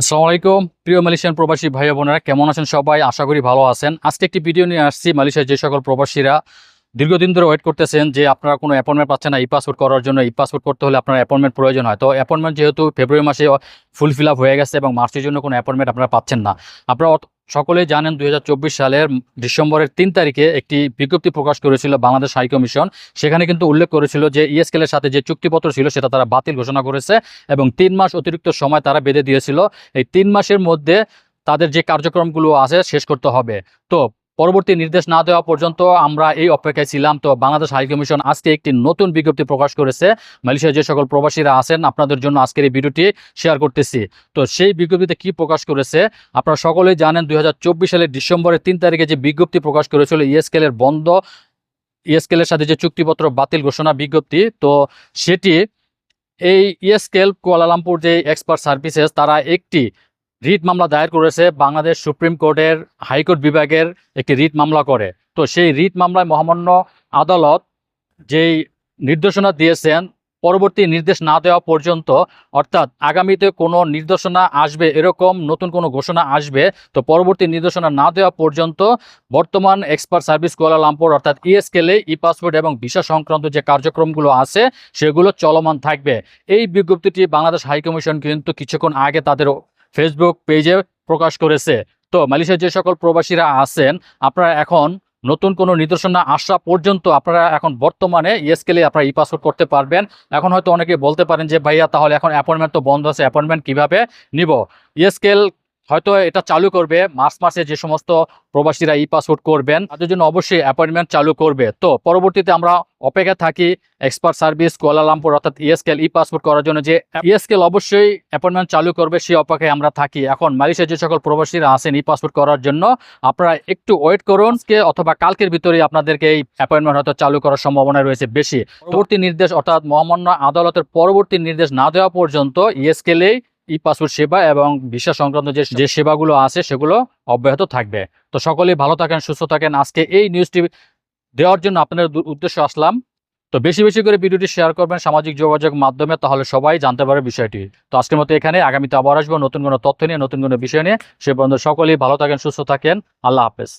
আসসালামু আলাইকুম। প্রিয় মালয়েশিয়ান প্রবাসী ভাই বোনেরা, কেমন আছেন সবাই? আশা করি ভালো আছেন। আজকে একটি ভিডিও নিয়ে আসছি। মালয়েশিয়ার যে সকল প্রবাসীরা দীর্ঘদিন ধরে ওয়েট করতেছেন যে আপনারা কোনো অ্যাপয়েন্টমেন্ট পাচ্ছেন না ই পাসপোর্ট করার জন্য। ই পাসপোর্ট করতে হলে আপনার অ্যাপয়েন্টমেন্ট প্রয়োজন হয়। তো অ্যাপয়েন্টমেন্ট যেহেতু ফেব্রুয়ারি মাসে ফুল ফিল আপ হয়ে গেছে এবং মার্চের জন্য কোনো অ্যাপয়েন্টমেন্ট আপনারা পাচ্ছেন না। আপনারা সকলেই জানেন দু হাজার চব্বিশ সালের ডিসেম্বরের তিন তারিখে একটি বিজ্ঞপ্তি প্রকাশ করেছিল বাংলাদেশ হাই কমিশন। সেখানে কিন্তু উল্লেখ করেছিল যে ইএসকেল এর সাথে যে চুক্তিপত্র ছিল সেটা তারা বাতিল ঘোষণা করেছে এবং তিন মাস অতিরিক্ত সময় তারা বেঁধে দিয়েছিল। এই তিন মাসের মধ্যে তাদের যে কার্যক্রমগুলো আছে শেষ করতে হবে। তো পরবর্তী নির্দেশ না দেওয়া পর্যন্ত আমরা এই অপেক্ষায় ছিলাম। তো বাংলাদেশ হাই কমিশন আজকে একটি নতুন বিজ্ঞপ্তি প্রকাশ করেছে। মালয়েশিয়ার যে সকল প্রবাসীরা আছেন, আপনাদের জন্য আজকের এই ভিডিওটি শেয়ার করতেছি। তো সেই বিজ্ঞপ্তিতে কি প্রকাশ করেছে? আপনারা সকলেই জানেন, দুই হাজার চব্বিশ সালের ডিসেম্বরের তিন তারিখে যে বিজ্ঞপ্তি প্রকাশ করেছিল ইএসকেল এর বন্ধ ইএসকেল এর সাথে যে চুক্তিপত্র বাতিল ঘোষণা বিজ্ঞপ্তি, তো সেটি এই ইএসকেল কুয়ালালামপুর যে এক্সপার্ট সার্ভিসেস তারা একটি রিট মামলা দায়ের করেছে বাংলাদেশ সুপ্রিম কোর্টের হাইকোর্ট বিভাগের একটি রিট মামলা করে। তো সেই রিট মামলায় মহামান্য আদালত যেই নির্দেশনা দিয়েছেন, পরবর্তী নির্দেশ না দেওয়া পর্যন্ত, অর্থাৎ আগামীতে কোনো নির্দেশনা আসবে, এরকম নতুন কোনো ঘোষণা আসবে, তো পরবর্তী নির্দেশনা না দেওয়া পর্যন্ত বর্তমান এক্সপার্ট সার্ভিস কুয়ালালামপুর অর্থাৎ ইএসকেলে ই পাসপোর্ট এবং ভিসা সংক্রান্ত যে কার্যক্রমগুলো আছে, সেগুলো চলমান থাকবে। এই বিজ্ঞপ্তিটি বাংলাদেশ হাইকমিশন কিন্তু কিছুক্ষণ আগে তাদের ফেসবুক পেজে প্রকাশ করেছে। তো মালয়েশিয়ার যে সকল প্রবাসীরা আছেন, আপনারা এখন নতুন কোনো নির্দেশনা আসা পর্যন্ত আপনারা এখন বর্তমানে ইএসকেলে আপনারা ই পাসপোর্ট করতে পারবেন। এখন হয়তো অনেকে বলতে পারেন যে, ভাইয়া, তাহলে এখন অ্যাপয়েন্টমেন্ট তো বন্ধ আছে অ্যাপয়েন্টমেন্ট কীভাবে নিব? ইএসকেল হয়তো এটা চালু করবে, মার্চ মাসে যে সমস্ত প্রবাসীরা ই পাসপোর্ট করবেন, তাদের জন্য অবশ্যই অ্যাপয়েন্টমেন্ট চালু করবে। তো পরবর্তীতে আমরা অপেক্ষা থাকি এক্সপার্ট সার্ভিস কুয়ালালামপুর অর্থাৎ ইএসকেল ই পাসপোর্ট করার জন্য যে ইএসকেল অবশ্যই অ্যাপয়েন্টমেন্ট চালু করবে সেই অপেক্ষায় আমরা থাকি। এখন মালয়েশিয়ার যে সকল প্রবাসীরা আছেন ই পাসপোর্ট করার জন্য, আপনারা একটু ওয়েট করুন, আজকে অথবা কালকের ভিতরে আপনাদেরকে এই অ্যাপয়েন্টমেন্ট হয়তো চালু করার সম্ভাবনা রয়েছে বেশি। পরবর্তী নির্দেশ, অর্থাৎ মহামান্য আদালতের পরবর্তী নির্দেশ না দেওয়া পর্যন্ত ইএসকেলেই ই পাসপোর্ট সেবা এবং ভিসা সংক্রান্ত যে যে সেবাগুলো আছে সেগুলো অব্যাহত থাকবে। তো সকলেই ভালো থাকেন, সুস্থ থাকেন। আজকে এই নিউজটি দেওয়ার জন্য আপনাদের উদ্দেশ্যে আসলাম। তো বেশি বেশি করে ভিডিওটি শেয়ার করবেন সামাজিক যোগাযোগ মাধ্যমে, তাহলে সবাই জানতে পারে বিষয়টি। তো আজকের মতো এখানে আগামীতে আবার আসব নতুন কোনো তথ্য নিয়ে, নতুন কোনো বিষয় নিয়ে। সে পর্যন্ত সকলেই ভালো থাকেন, সুস্থ থাকেন। আল্লাহ হাফেজ।